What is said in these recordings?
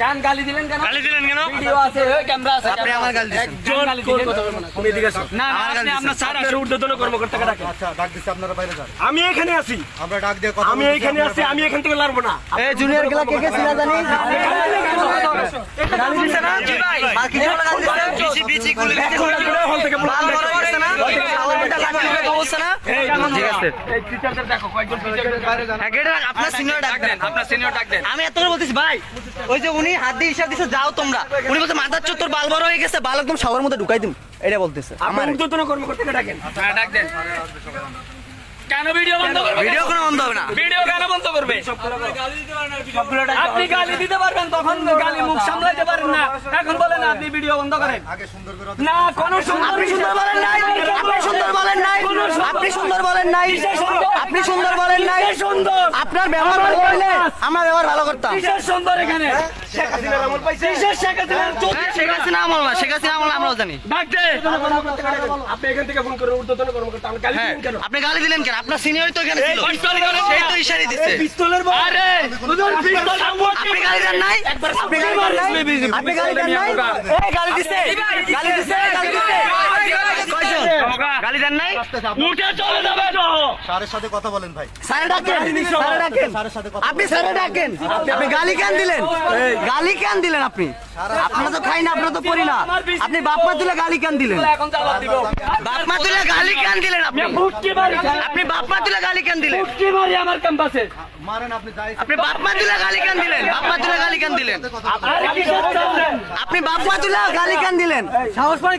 কেন গালি দিলেন কেন? গালি দিলেন কেন? ভিডিও আছে ওই ক্যামেরা আছে আপনি আমার গালি দিয়েছেন। একজন তুমি এদিকে আসো না? গালি আপনি আপনার স্যার আসলে ঊর্ধ্বতন কর্মকর্তাকে ডাকেন। আচ্ছা ডাক দিচ্ছি আপনারা বাইরে যান। আমি এখানে আছি। আমরা ডাক দিয়ে কথা আমি বলছি, আছি আমি এখান থেকে লড়বো না। এই জুনিয়রগুলা কে কে ছিল জানি গালি দিছে না জি ভাই। বাকি জন গালি দিছে বিচি গুলি হল থেকে বাল বড় না ঠিক আছে। এই টিচারদের দেখো কয়েকজন টিচারদের বাইরে যান। হ্যাঁ, গেটে রাখ, আপনার সিনিয়র ডাক দেন আপনার সিনিয়র ডাক দেন আমি এত করে বলতেছি ভাই ওই যে উনি হাত দিয়ে ইশারা দিছে যাও তোমরা। উনি বলছে মাথার চত্বর বাল বড় হয়ে গেছে বাল একদম শাওয়ার মধ্যে ঢুকাই দিম। এটা বলতেছে। আমার আমার কর্মকর্তাকে ডাকেন। হ্যাঁ ডাক দেন। কেন ভিডিও বন্ধ করবে? ভিডিও কোনো বন্ধ হবে না। ভিডিও কেন বন্ধ করবে? আপনি গালি দিতে পারবেন তখন গালি মুখ সামলাইতে পারেন না। এখন বলেন আপনি ভিডিও বন্ধ করেন। আগে সুন্দর করে না কোন সুন্দর বলেন নাই আপনি সুন্দর বলেন নাই আপনি সুন্দর বলেন নাই। আপনি সুন্দর বলেন নাই। সুন্দর? আপনার ব্যবহার ভালো হইলে আমরা ব্যবহার ভালো করতাম। সুন্দর এখানে? শেখ হাসিনার আমল পাইছে? শেখ হাসিনার চোখ হ্যাঁ, শেখ হাসিনা আমল না শেখ হাসিনা আমল আমরাও জানি। আপনি এখান থেকে ফোন করে ঊর্ধ্বতন কর্মকর্তা আমি গালি হ্যাঁ। দিলেন কেন? আপনি গালি দিলেন কেন? আপনার সিনিয়রই তো এখানে ছিল। এই পিস্তল কেন? সেই তো ইশারি দিচ্ছে পিস্তলের আরে হুজুর পিস্তল আপনি গালি দেন নাই? আপনি গালি দেন নাই? আপনি গালি দেন নাই? এই গালি দিছে। গালি দিছে গালি কয়জন দেন নাই? উঠে চলে যাবে স্যারের সাথে কথা বলেন ভাই। স্যার ডাকেন স্যার ডাকেন। আপনি স্যারে ডাকেন। আপনি গালি কেন দিলেন? গালি কেন দিলেন আপনি? আপনারা তো খাই না আপনারা তো পড়ি না। আপনি বাপমা তুলে গালি কেন দিলেন? এখন চালা দিব। বাপমা তুলে গালি কেন দিলেন আপনি? আপনি? বাপমা তুলে গালি কেন দিলেন? ফুটকি মারি আমার ক্যাম্পাসে মারেন আপনি আপনি বাপমা তুলে গালি কেন দিলেন? বাপমা তুলে গালি কেন দিলেন? আপনি বাপমা তুলে গালি কেন দিলেন? সাহস পান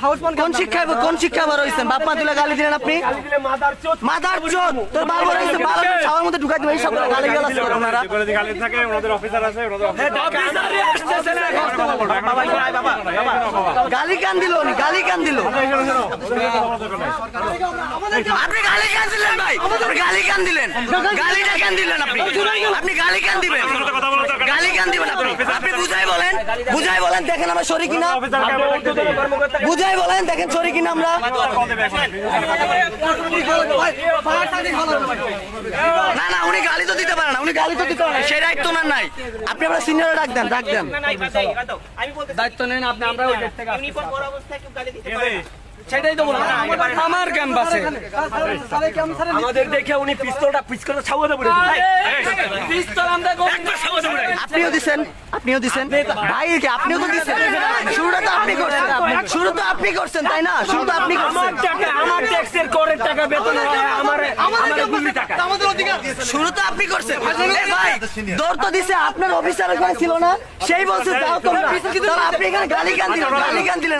সাহস পান কোন শিক্ষা কোন শিক্ষা বড় হইছেন? বাপমা তুলে গালি দিলেন আপনি? গালি দিলে মাদার চোদ। তোর হইছে সাওয়ার মধ্যে ঢুকাই দিবেন এই সব গালি গালাজ করেন আপনারা অফিসারে আসতেছে না গালি কান দিল উনি গালি কান দিল আপনি গালি কান দিলেন ভাই গালি কান দিলেন গালিটা কান দিলেন আপনি আপনি গালি কান দিবেন গালি কান দিবেন আপনি আপনি বুঝাই বলেন বুঝাই বলেন দেখেন আমরা সরি কিনা বুঝাই বলেন দেখেন সরি কিনা আমরা না উনি গালি তো দিতে পারেন না উনি গালি তো দিতে পারেন না। সেই দায়িত্ব না নাই। আপনি আমরা সিনিয়র ডাক দেন ডাক দেন। দায়িত্ব নেন আপনি আমরা ওই থেকে আসছি। সেটাই তো বললাম। আমার ক্যাম্পাসে। আমাদের দেখে উনি পিস্তলটা পিস্তলটা ছাউয়ে দেবো পিস্তল আমরা আপনিও দিছেন আপনিও দিছেন। ভাই কি আপনিও তো দিছেন। শুরুটা তো আপনি করছেন শুরু তো আপনি করছেন তাই না? শুরু তো আপনি আমার করছেন টাকা আমার ট্যাক্সের করের টাকা বেতন আমার আমার গুলি টাকা শুরু তো আপনি করছেন। ভাই দৌড় তো দিছে আপনার অফিসার ওখানে ছিল না। সেই বলছে যাও তোমরা। আপনি এখানে গালি গান দিলেন গালি গান দিলেন।